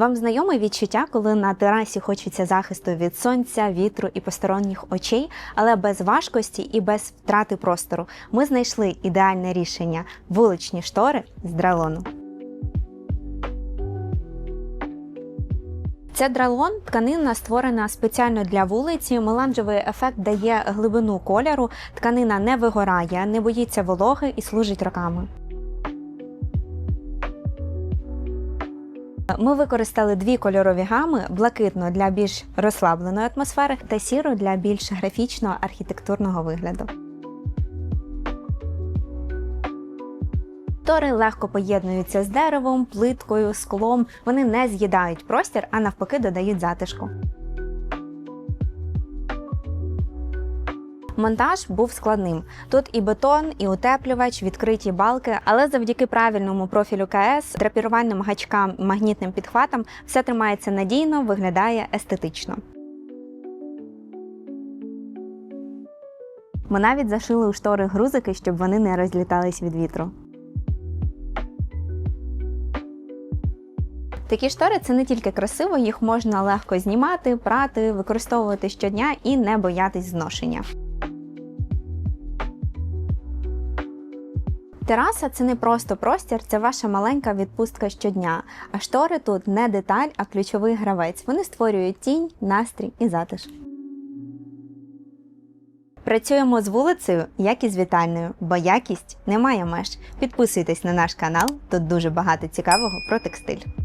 Вам знайоме відчуття, коли на терасі хочеться захисту від сонця, вітру і посторонніх очей, але без важкості і без втрати простору. Ми знайшли ідеальне рішення вуличні штори з дралону. Це дралон тканина створена спеціально для вулиці. Меланжевий ефект дає глибину кольору. Тканина не вигорає, не боїться вологи і служить роками. Ми використали дві кольорові гами: блакитну для більш розслабленої атмосфери та сіру для більш графічного архітектурного вигляду. Тори легко поєднуються з деревом, плиткою, склом. Вони не з'їдають простір, а навпаки додають затишку. Монтаж був складним. Тут і бетон, і утеплювач, відкриті балки, але завдяки правильному профілю КС, драпірувальним гачкам, магнітним підхватам все тримається надійно, виглядає естетично. Ми навіть зашили у штори грузики, щоб вони не розлітались від вітру. Такі штори це не тільки красиво, їх можна легко знімати, прати, використовувати щодня і не боятись зношення. Тераса це не просто простір, це ваша маленька відпустка щодня. А штори тут не деталь, а ключовий гравець. Вони створюють тінь, настрій і затишок. Працюємо з вулицею, як і з вітальною, бо якість немає меж. Підписуйтесь на наш канал, тут дуже багато цікавого про текстиль.